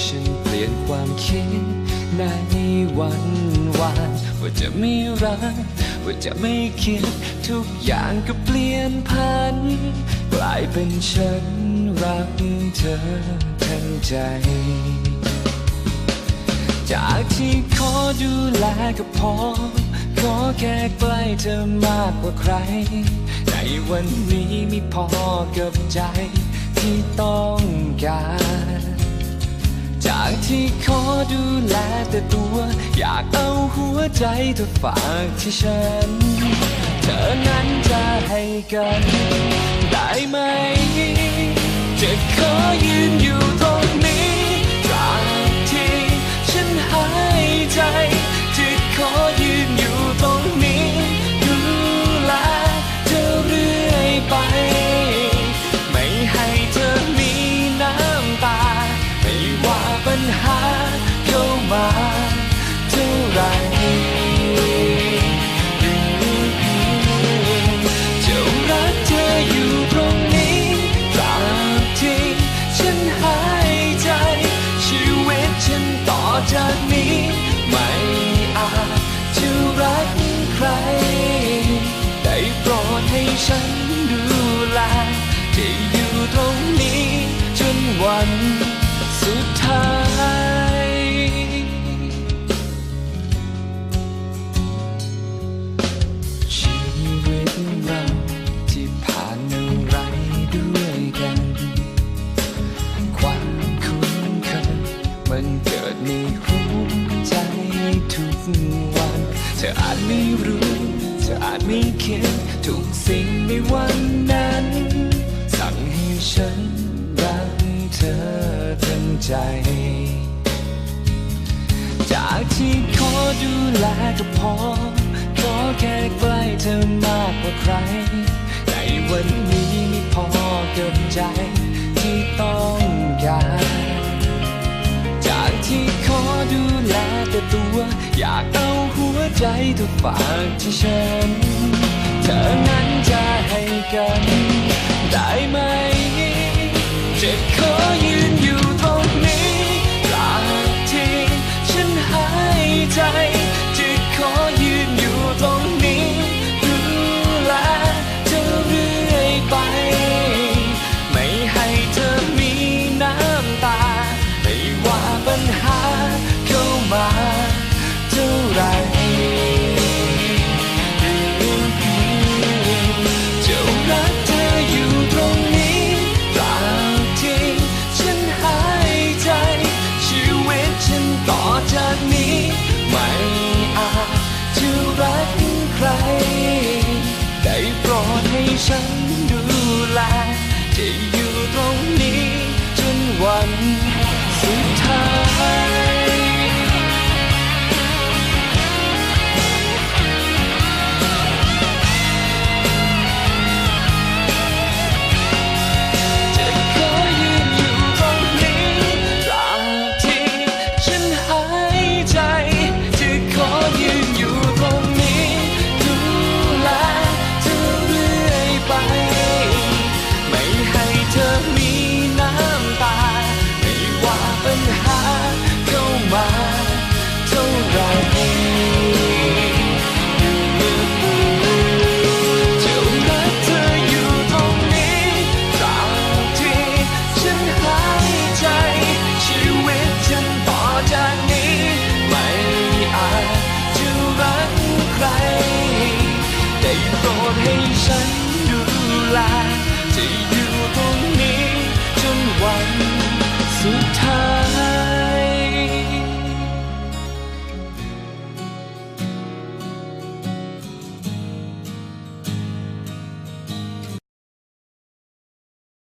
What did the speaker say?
ฉันเปลี่ยนความคิดในวันวานว่าจะไม่รัก ว่าจะไม่คิด ทุกอย่างก็เปลี่ยนพัน กลายเป็นฉันรักเธอทั้งใจ จากที่ขอดูแลก็พอ ขอแค่ใกล้เธอมากกว่าใคร ในวันนี้มีพอกับใจที่ต้องการางที่ขอดูแลแต่ตัว อยากเอาหัวใจเธอฝากที่ฉัน เธอนั้นจะให้กัน ได้ไหม จะขอยืนอยู่ตรง ฉันดูแลจะอยู่ตรงนี้จนวันสุดท้ายชีวิตเราที่ผ่านอะไรด้วยกัน ความคุ้นเคยมันเกิดในหัวใจทุกวัน เธออาจไม่รู้ ออาจไม่คิดทุกสิ่งในวันนั้น สั่งให้ฉันรักเธอทั้งใจ จากที่ขอดูแลก็พอ ขอแค่ใกล้เธอมากกว่าใคร ในวันนี้มีพอเกับใจ ตัว อยากเอาหัวใจทุกฝากที่ฉัน เธอนั้นจะให้กัน ได้ไหมเจ็บคอ mim. Sim.